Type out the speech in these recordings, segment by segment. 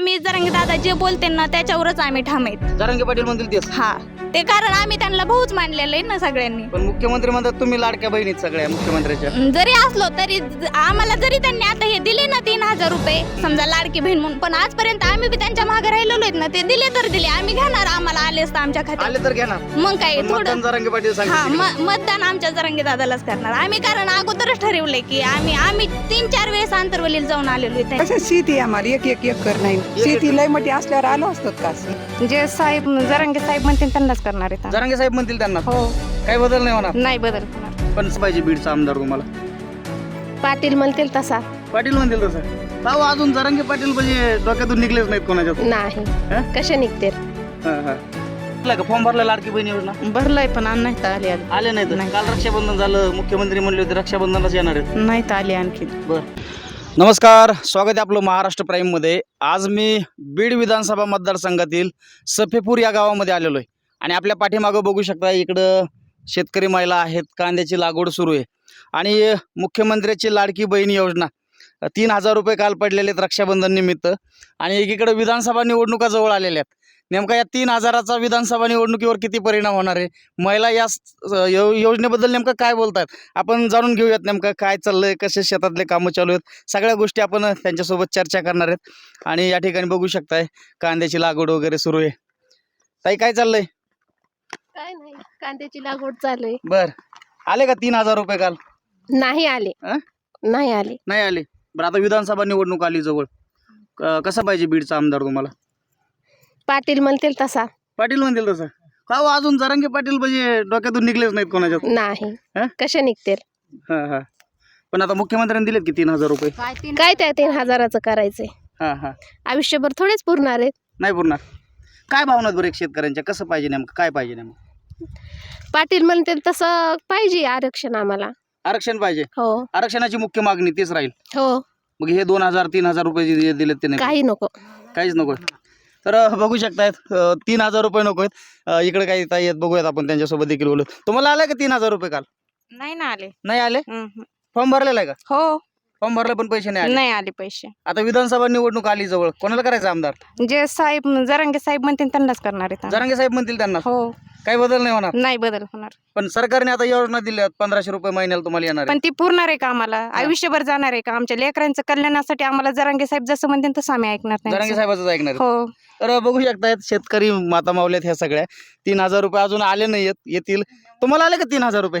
आम्ही जरांगे दादा जे बोलते ना त्याच्यावरच आम्ही ठाम आहेत. जरांगे पाटील म्हणतील तेच. हा. ते कारण आम्ही त्यांना भाऊच मानलेलं आहे ना सगळ्यांनी. पण मुख्यमंत्री म्हणतात तुम्ही लाडक्या बहिणीत सगळ्या मुख्यमंत्र्याच्या. जरी असलो तरी ज- आम्हाला जरी त्यांनी आता हे दिले ना तीन हजार रुपये समजा लाडकी बहीण म्हणून पण आजपर्यंत आम्ही बी त्यांच्या मागे राहिलेलो आहेत ना ते दिले तर दिले. आम्ही घेणार आम्हाला आले असतं आमच्या खात्यात. आले तर घेणार. मग काय पण थोडं मतदान जरांगे पाटील हा सांगितलं म- मतदान आमच्या जरंगे दादालाच करणार. आम्ही कारण अगोदरच ठरवलंय की आम्ही आम्ही तीन चार वेळेस आंतरवलीला जाऊन आलेलो आहे. त्यांच्या- कसं शेती आहे आम्हाला. एक एक एकर नाही. शेती लय मोठी असल्यावर आलो असतो का? जे साहेब जरांगे साहेब म्हणतील त्यांनाच करणार आहेत जरांगे साहेब म्हणतील त्यांना? हो. काही बदल नाही होणार? नाही बदल पण पाहिजे बीडचा आमदार तुम्हाला. पाटील म्हणतील तसा. पाटील म्हणतील तसं. भाऊ अजून जरांगे पाटील म्हणजे डोक्यातून निघलेच नाहीत कोणाच्या नाही. हं? कसे निघते का फॉर्म भरला लाडकी बहीण योजना? भरलाय पण नाही आले आले नाहीत? नाही. काल रक्षाबंधन झालं मुख्यमंत्री म्हणले होते रक्षाबंधनलाच येणार आहेत. नाही आले आणखी नमस्कार स्वागत आहे आपलं महाराष्ट्र प्राईममध्ये आज मी बीड विधानसभा मतदारसंघातील सफेपूर या गावामध्ये आलेलो आहे आणि आपल्या पाठीमागं बघू शकता इकडं शेतकरी महिला आहेत कांद्याची लागवड सुरू आहे. आणि मुख्यमंत्र्याची लाडकी बहीण योजना तीन हजार रुपये काल पडलेले आहेत रक्षाबंधन निमित्त. आणि एकीकडे विधानसभा निवडणुका जवळ आलेल्या आहेत. नेमका या तीन हजाराचा विधानसभा निवडणुकीवर किती परिणाम होणार आहे? महिला या योजनेबद्दल नेमकं काय बोलतात आपण जाणून घेऊयात नेमकं काय चाललंय कसे शेतातले कामं चालू आहेत? सगळ्या गोष्टी आपण त्यांच्यासोबत चर्चा करणार आहेत. आणि या ठिकाणी बघू शकताय कांद्याची लागवड वगैरे सुरू आहे. ताई काय चाललंय? काय नाही कांद्याची लागवड चालू आहे बर. आले का तीन हजार रुपये काल? नाही आले. अं? नाही आले. नाही आले. बरं आता विधानसभा निवडणूक आली जवळ. क- कसा पाहिजे बीडचा आमदार तुम्हाला? पाटील म्हणतील तसा. पाटील म्हणतील तसं? का हो, अजून जरांगे पाटील म्हणजे डोक्यातून निघलेच नाहीत कोणाच्यात? नाही. हं? कसे निघते हां हां. पण आता मुख्यमंत्र्यांनी दिलेत की तीन हजार रुपये? काय त्या तीन हजाराचं करायचंय? हां हां. आयुष्यभर थोडेच पुरणार आहेत. नाही पुरणार. काय भावना आहेत बरं एक शेतकऱ्यांच्या? कसं पाहिजे नेमकं? काय पाहिजे नेमकं? पाटील म्हणतील तसं पाहिजे आरक्षण आम्हाला. आरक्षण पाहिजे? हो. आरक्षणाची मुख्य मागणी तीच राहील. हो. मग हे दोन हजार तीन हजार रुपये जे दिलेत ते नाही काही नको. काहीच नको. तर बघू शकतायत तीन हजार रुपये नको आहेत. इकडे काही ताई आहेत बघूयात आपण त्यांच्यासोबत देखील बोलू. तुम्हाला आलं का तीन हजार रुपये काल? नाही ना आले. नाही आले? फॉर्म भरलेला आहे का? हो. फॉर्म भरले पण पैसे नाही आले. नाही आले पैसे. आता विधानसभा निवडणूक आली जवळ कोणाला करायचं आमदार? जे साहेब जरांगे साहेब म्हणतील त्यांनाच करणार आहेत जरांगे साहेब म्हणतील त्यांना? हो. काही बदल नाही होणार? नाही बदल होणार. पण सरकारने आता योजना दिल्यात पंधराशे रुपये महिन्याला तुम्हाला येणार आहे. पण ती पुरणार आहे का आम्हाला? आयुष्यभर जाणार आहे का? आमच्या लेकरांचं कल्याणासाठी आम्हाला जरांगे साहेब जसं म्हणतील तसं आम्ही ऐकणार जरांगे नाही साहेबाच ऐकणार आहे. हो. तर बघू शकतायत शेतकरी माता मावल्यात ह्या सगळ्या. तीन हजार रुपये अजून आले नाही येत येतील. तुम्हाला आले का तीन हजार रुपये?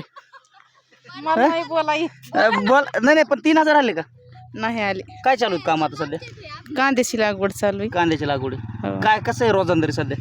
नाही बोलाई अं, बोल नाही नाही पण तीन हजार आले का? नाही आले. काय चालू आहे काम आता सध्या? कांद्याची लागवड चालू आहे. कांद्याची लागवड. हो. काय कसं आहे रोजंदारी सध्या?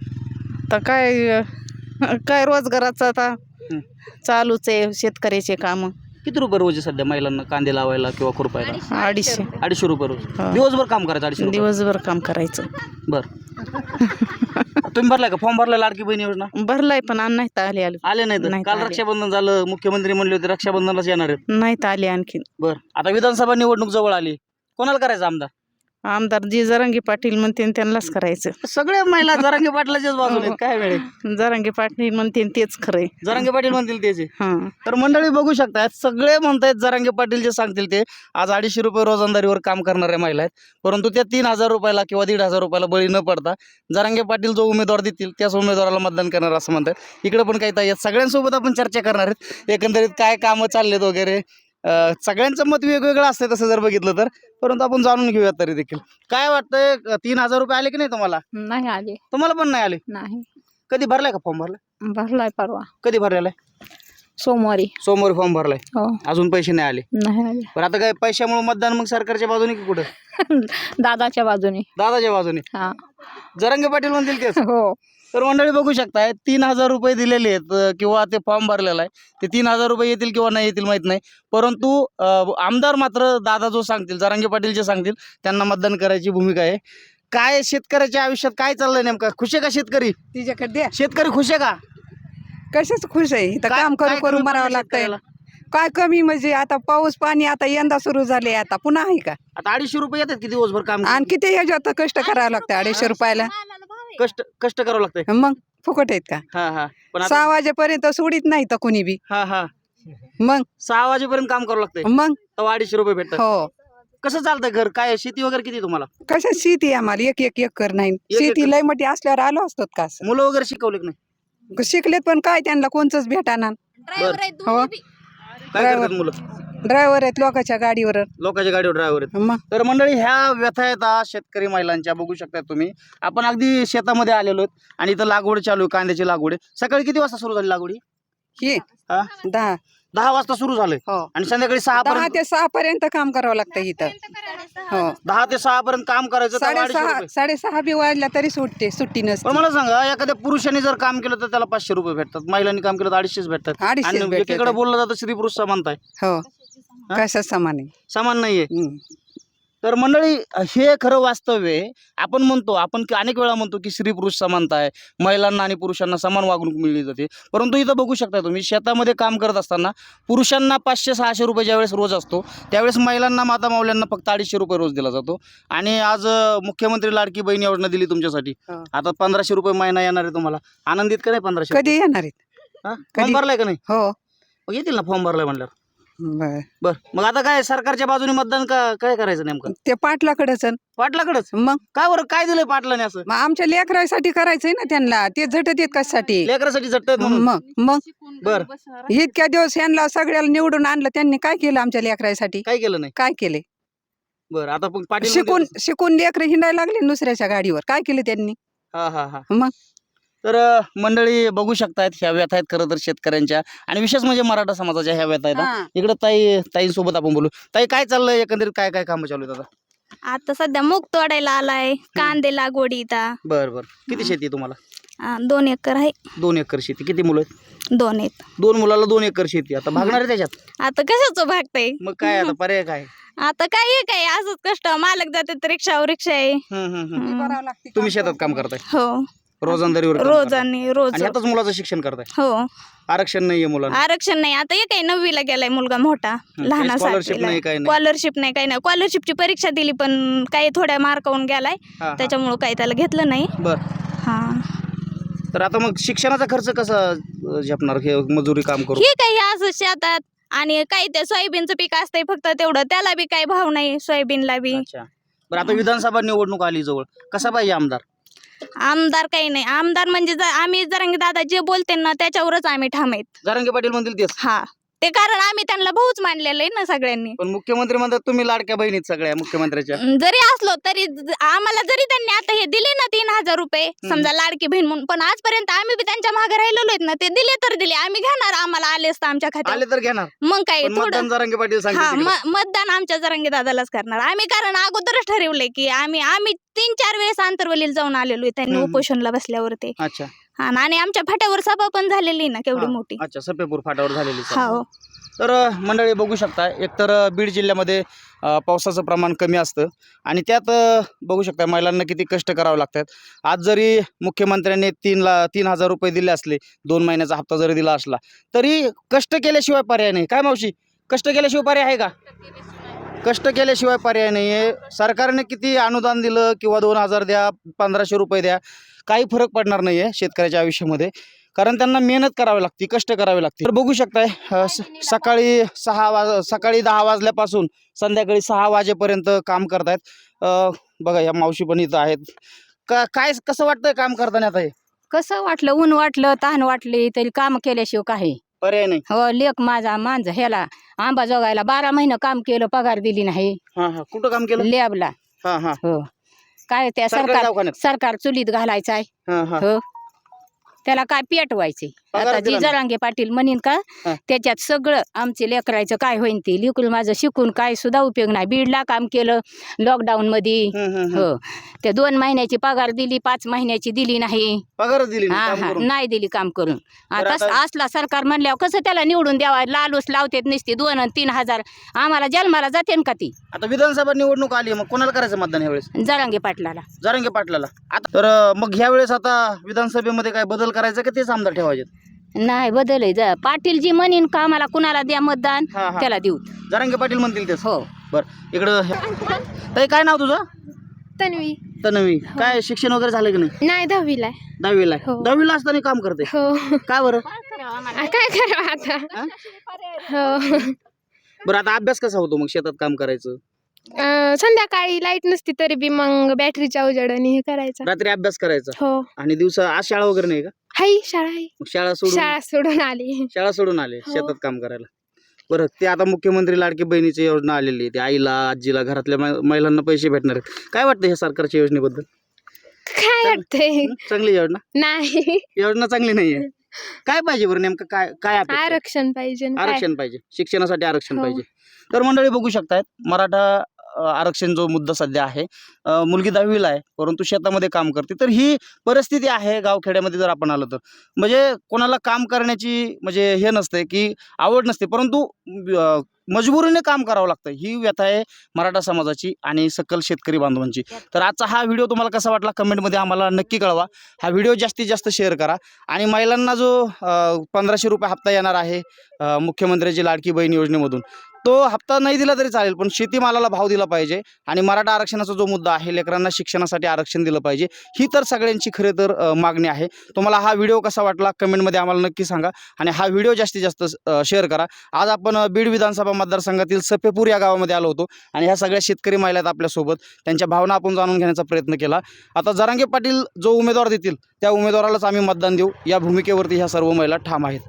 तर काय अं, काय रोजगाराचं आता हं. चालूच आहे शेतकऱ्याचे काम. किती रुपये रोज आहे सध्या महिलांना कांदे लावायला किंवा खुरपायला? अडीचशे. अडीचशे रुपये रोज. हा. दिवसभर काम करायचं अडीचशे रुपये? दिवसभर काम करायचं. बर. तुम्ही भरलाय का? फॉर्म भरलाय लाडकी बहीण योजना भरलाय पण आण नाहीत आले आले आले नाही तर नाहीत काल आले. रक्षाबंधन झालं मुख्यमंत्री म्हणले होते रक्षाबंधनलाच येणार आहेत. नाहीत आले आणखी बर. आता विधानसभा निवडणूक जवळ आली. कोणाला करायचं आमदार? आमदार जी जरांगी पाटील म्हणतील त्यांनाच करायचं. सगळे महिला जरांगे पाटलाच्याच बाजूने आहेत. काय वेळ आहे? जरांगी पाटील म्हणतील तेच खरंय जरांगे पाटील म्हणतील त्याचे हा. तर मंडळी बघू शकतात सगळे म्हणतायत जरांगे पाटील जे सांगतील ते आज अडीचशे रुपये रोजंदारीवर काम करणाऱ्या महिला आहेत. परंतु त्या तीन हजार रुपयाला किंवा दीड हजार रुपयाला बळी न पडता जरांगे पाटील जो उमेदवार देतील त्याच उमेदवाराला मतदान करणार असं म्हणतात. इकडे पण काही ताई आहेत. सगळ्यांसोबत आपण चर्चा करणार आहेत. एकंदरीत काय कामं चाललेत वगैरे सगळ्यांचं मत वेगवेगळं असतं तसं जर बघितलं तर. परंतु आपण जाणून घेऊयात तरी देखील. काय वाटतंय अं, तीन हजार रुपये आले की नाही तुम्हाला? नाही आले. तुम्हाला पण नाही आले? नाही. कधी भरलाय का फॉर्म भरलाय भरलाय परवा. कधी भरलेला आहे? सोमवारी. सोमवारी फॉर्म भरलाय. हो. अजून पैसे नाही आले. नाही आले. पण आता काय पैशामुळे मतदान मग सरकारच्या बाजूने की कुठं? दादाच्या बाजूने. दादाच्या बाजूने. हा. जरंगे पाटील म्हणतील तेच. हो. तर मंडळी बघू शकताय तीन हजार रुपये दिलेले आहेत किंवा ते फॉर्म भरलेला आहे. ते तीन हजार रुपये येतील किंवा नाही येतील माहीत नाही. परंतु आमदार मात्र दादा जो सांगतील जरांगे पाटील जे सांगतील त्यांना मतदान करायची भूमिका आहे. काय शेतकऱ्याच्या आयुष्यात काय चाललंय नेमकं? खुश आहे का शेतकरी? तिच्याकडे द्या. शेतकरी खुश आहे का? कशाच खुश आहे? इथं काय- काम करू करू कमी मरावं लागतंय? काय कमी म्हणजे आता पाऊस पाणी आता यंदा सुरू झाले आता पुन्हा आहे का? आता अडीचशे रुपये येतात की दिवसभर काम आणि किती ह्याच्यात कष्ट करावं लागतं अडीचशे रुपयाला. कष्ट कष्ट करावं लागतंय. मग फुकट आहेत का? हा हा. पण आता सहा वाजेपर्यंत सोडीत नाही तर कुणी बी. हा हा. मग? सहा वाजेपर्यंत काम करावं लागतंय. मग? तेव्हा अडीचशे रुपये भेटतात. हो. कसं चालतंय घर? काय शेती वगैरे किती आहे तुम्हाला? कशा शेती आहे आम्हाला? एक एक एकर नाही. एकर. शेती लय मोठी असल्यावर आलो असतो का असं? मुलं वगैरे शिकवले की नाही. शिकलेत पण काय त्यांना कोणचंच भेटाना. ड्रायव्हर आहेत हो. दोन्ही बी. काय. करतात मुलं? ड्रायव्हर आहेत लोकांच्या गाडीवर. लोकांच्या गाडीवर ड्रायव्हर आहेत. मग? तर मंडळी ह्या व्यथा आहेत आज शेतकरी महिलांच्या बघू शकता तुम्ही. आपण अगदी शेतामध्ये आलेलो आहेत आणि इथं लागवड चालू आहे कांद्याची लागवड आहे. सकाळी किती वाजता सुरू झाली लागवड ही? दहा. दहा वाजता सुरू झालंय. हो. आणि संध्याकाळी सहा दहा पर्यंत ते सहा पर्यंत काम करावं लागतं इथं. हो. दहा ते सहा पर्यंत काम करायचं तर अडीचशे साडेसहा रुपये. साडेसहा बी वाजल्या तरी सुटते सुट्टी पण नसते मला सांगा एखाद्या पुरुषाने जर काम केलं तर त्याला पाचशे रुपये भेटतात. महिलांनी काम केलं तर अडीचशेच भेटतात. अडीचशेच आणि भेटतात. एकीकडे बोललं जातं स्त्री पुरुष समानता आहे. हो. कशा समान आहे? समान नाहीये. हम्म. तर मंडळी हे खरं वास्तव आहे. आपण म्हणतो आपण की अनेक वेळा म्हणतो की स्त्री पुरुष समानता आहे. महिलांना आणि पुरुषांना समान वागणूक मिळली जाते. परंतु इथं बघू शकता तुम्ही शेतामध्ये काम करत असताना पुरुषांना पाचशे सहाशे रुपये ज्यावेळेस रोज असतो त्यावेळेस महिलांना माता मावल्यांना फक्त अडीचशे रुपये रोज दिला जातो. आणि आज अं, मुख्यमंत्री लाडकी बहीण योजना दिली तुमच्यासाठी. हो. आता पंधराशे रुपये महिना येणार आहे तुम्हाला. आनंदित का नाही पंधराशे कधी येणार आहेत? फॉर्म? भरलाय का नाही? हो. मग येतील ना फॉर्म भरलाय म्हणल्यावर. बर. बर. मग आता काय सरकारच्या बाजूने मतदान का काय करायचं नेमकं? ते पाटलाकडच पाटलाकडच? मग? काय बरं? काय दिलंय पाटलाने असं? मग आमच्या लेकरासाठी करायचंय ना त्यांना. ते झटत येत कशासाठी? लेकरासाठी म्हणून. मग मग? बर. इतक्या दिवस यांना सगळ्याला निवडून आणलं त्यांनी काय केलं आमच्या लेकरासाठी? काय केलं नाही? काय केले? बरं आता पण पाटील शिकून शिकून लेकर हिंडायला लागले दुसऱ्याच्या गाडीवर. काय केलं त्यांनी? हा हा हा. मग? तर मंडळी बघू शकतायत ह्या व्यथा आहेत खरं तर शेतकऱ्यांच्या. आणि विशेष म्हणजे मराठा समाजाच्या ह्या व्यथा आहेत. इकडे ताई ताईंसोबत आपण बोलू. ताई काय चाललंय एकंदरीत? काय काय कामं चालू आहेत आता? आता सध्या मूग तोडायला आलाय कांदे लागवडी इथं. बरं बरं. किती शेती आहे तुम्हाला? आ, दोन एकर आहे. दोन एकर शेती. किती मुलं आहेत? दोन आहेत. दोन मुलाला दोन एकर शेती. आता भागणार आहे त्याच्यात? आता कशाचं भागतंय? मग काय आता? पर्याय काय? आता काय आहे काय असंच कष्ट. मालक जातात रिक्षावर रिक्षा आहे. हम्म, हम्म, हम्म. तुम्ही शेतात काम करताय? हो. रोजंदारीवर काम रोज. आणि रोज. आणि आताच मुलाचं शिक्षण करताय? हो. आरक्षण नाहीये मुलांना. आरक्षण नाही. आता एक आहे नववीला गेलाय मुलगा मोठा लहान स्कॉलरशिप नाही काय नाही. स्कॉलरशिप नाही काही नाही. स्कॉलरशिपची परीक्षा दिली पण काही थोड्या मार्कावून गेलाय. हा, हा. त्याच्यामुळे काही त्याला घेतलं नाही. बर. हा. तर आता मग शिक्षणाचा खर्च कसा अं, झेपणार हे मजुरी काम करू हे काही असं शेतात आणि काही ते सोयाबीनचं पीक असतंय फक्त तेवढं. त्याला बी काही भाव नाही सोयाबीनला बी. अच्छा. बरं आता विधानसभा निवडणूक आली जवळ. कसा पाहिजे आमदार? आमदार काही नाही. आमदार म्हणजे ज- आम्ही जरांगे दादा जे बोलते ना त्याच्यावरच आम्ही ठाम आहेत. जरांगे पाटील म्हणतील तेच. हा. ते कारण आम्ही त्यांना भाऊच मानलेलं आहे ना सगळ्यांनी. पण मुख्यमंत्री म्हणतात तुम्ही लाडक्या बहिणीत सगळ्या मुख्यमंत्र्याच्या. जरी असलो तरी ज- आम्हाला जरी त्यांनी आता हे दिले ना तीन हजार रुपये समजा लाडकी बहीण म्हणून पण आजपर्यंत आम्ही बी त्यांच्या मागे राहिलेलो आहेत ना ते दिले तर दिले आम्ही घेणार आम्हाला आले असतं आमच्या खात्यात आले तर घेणार. मग काय पण थोडं मतदान जरांगे पाटील हा म- मतदान आमच्या जरंगे दादालाच करणार. आम्ही कारण अगोदरच ठरवलंय की आम्ही आम्ही तीन चार वेळेस आंतरवलीला जाऊन आलेलो आहे त्यांनी हम्म. उपोषणला बसल्यावरती. अच्छा. हा आणि आमच्या फाट्यावर सभा पण झालेली ना केवढी हा, मोठी. अच्छा सपेपूर फाटावर झालेली सभा. हो तर अ, मंडळी बघू शकता एकतर अ, बीड जिल्ह्यामध्ये अ, पावसाचं प्रमाण कमी असतं. आणि त्यात अ, बघू शकता महिलांना किती कष्ट करावे लागतात. आज जरी मुख्यमंत्र्यांनी तीन ला तीन हजार रुपये दिले असले दोन महिन्याचा हप्ता जरी दिला असला तरी कष्ट केल्याशिवाय पर्याय नाही. काय मावशी? कष्ट केल्याशिवाय पर्याय आहे का? कष्ट केल्याशिवाय पर्याय नाही आहे सरकारने किती अनुदान दिलं किंवा दोन हजार द्या पंधराशे रुपये द्या काही फरक पडणार नाही आहे शेतकऱ्याच्या आयुष्यामध्ये. कारण त्यांना मेहनत करावी लागते कष्ट करावे लागते. तर बघू शकताय सकाळी सहा वाज सकाळी दहा वाजल्यापासून संध्याकाळी सहा वाजेपर्यंत काम करतायत. बघा या मावशी पण इथं आहेत. का काय कसं वाटतंय काम करताना आता हे? कसं वाटलं? ऊन वाटलं तहान वाटली तरी काम केल्याशिवाय काही. पर्याय नाही. हो लेख माझा मांज ह्याला आंबा जोगायला बारा महिने काम केलं पगार दिली नाही. कुठं काम केलं? लॅबला. हा हा. हो. काय त्या सरकारी सरकार चुलीत घालायचं आहे. हा हा. हो. त्याला काय पेटवायचे? पगार आता दिला जी नाही. जरांगे पाटील म्हणीन का हा. त्याच्यात सगळं आमचे लेकरायचं काय होईन ते लिकूल माझं शिकून काय सुद्धा उपयोग नाही. बीडला काम केलं लॉकडाऊन मध्ये. हो. ते दोन महिन्याची पगार दिली पाच महिन्याची दिली नाही. पगार दिली नाही हा काम हा. करून. नाही दिली काम करून. आता आता- असला सरकार म्हणल्यावर कसं त्याला निवडून द्यावा? लालूस लावतेत नसते दोन आणि तीन हजार. आम्हाला जन्माला जाते का ती? आता विधानसभा निवडणूक आली मग कोणाला करायचं मतदान यावेळेस? जरांगे पाटलाला. जरांगे पाटलाला. आता तर अ, मग ह्या वेळेस आता विधानसभेमध्ये काय बदल करायचा का तेच आमदार ठेवायचे? नाही बदल आहे. जा पाटील जी म्हणीन का आम्हाला कुणाला द्या मतदान हा हा. त्याला देऊ. जरांगे पाटील म्हणतील तेच. हो. बर इकडं ताई काय नाव तुझं? तन्वी. तन्वी. काय शिक्षण वगैरे झालं की नाही? नाही दहावीला आहे. दहावीला आहे. हो. दहावीला असताना काम करते. हो. काय बरं? आ, काय करावं आता? हो. बरं आता अभ्यास कसा होतो मग? शेतात काम करायचं? अं, संध्याकाळी लाइट नसती तरी बी मग बॅटरीच्या उजेडाने हे करायचं. रात्री अभ्यास करायचा? हो. आणि दिवसा आज शाळा वगैरे नाही का? हाय शाळा आहे. मग शाळा सोडून? शाळा सोडून आली. शाळा सोडून आले हो. शेतात काम करायला. बरं ते आता मुख्यमंत्री लाडकी बहिणीची योजना आलेली आहे. ते आईला आजीला घरातल्या महिलांना पैसे भेटणार आहेत. काय वाटतं हे सरकारच्या योजनेबद्दल? काय वाटतंय? हं? चांगली योजना? नाही. योजना चांगली नाहीये. काय पाहिजे बरं नेमकं? काय काय अपेक्षा आहे? आरक्षण पाहिजे न काय. आरक्षण पाहिजे. शिक्षणासाठी आरक्षण हो. पाहिजे. तर मंडळी बघू शकतायत मराठा आरक्षण जो मुद्दा सध्या आहे मुलगी दहावीला आहे परंतु शेतामध्ये काम करते. तर ही परिस्थिती आहे गावखेड्यामध्ये जर आपण आलो तर. म्हणजे कोणाला काम करण्याची म्हणजे हे नसते की आवड नसते परंतु मजबुरीने काम करावं लागतं. ही व्यथा आहे मराठा समाजाची आणि सकल शेतकरी बांधवांची. तर आजचा हा व्हिडिओ तुम्हाला कसा वाटला कमेंटमध्ये आम्हाला नक्की कळवा. हा व्हिडिओ जास्तीत जास्त शेअर करा. आणि महिलांना जो पंधराशे रुपये हप्ता येणार आहे मुख्यमंत्र्याची लाडकी बहीण योजनेमधून तो हप्ता नाही दिला तरी चालेल पण शेतीमालाला भाव दिला पाहिजे आणि मराठा आरक्षणाचा जो मुद्दा आहे लेकरांना शिक्षणासाठी आरक्षण दिलं पाहिजे ही तर सगळ्यांची खरे तर मागणी आहे. तुम्हाला हा व्हिडिओ कसा वाटला कमेंटमध्ये आम्हाला नक्की सांगा आणि हा व्हिडिओ जास्तीत जास्त शेअर करा. आज आपण बीड विधानसभा मतदारसंघातील सफेपूर या गावामध्ये आलो होतो आणि ह्या सगळ्या शेतकरी महिला आहेत आपल्यासोबत त्यांच्या भावना आपण जाणून घेण्याचा प्रयत्न केला. आता जरांगे पाटील जो उमेदवार देतील त्या उमेदवारालाच आम्ही मतदान देऊ. या भूमिकेवरती ह्या सर्व महिला ठाम आहेत.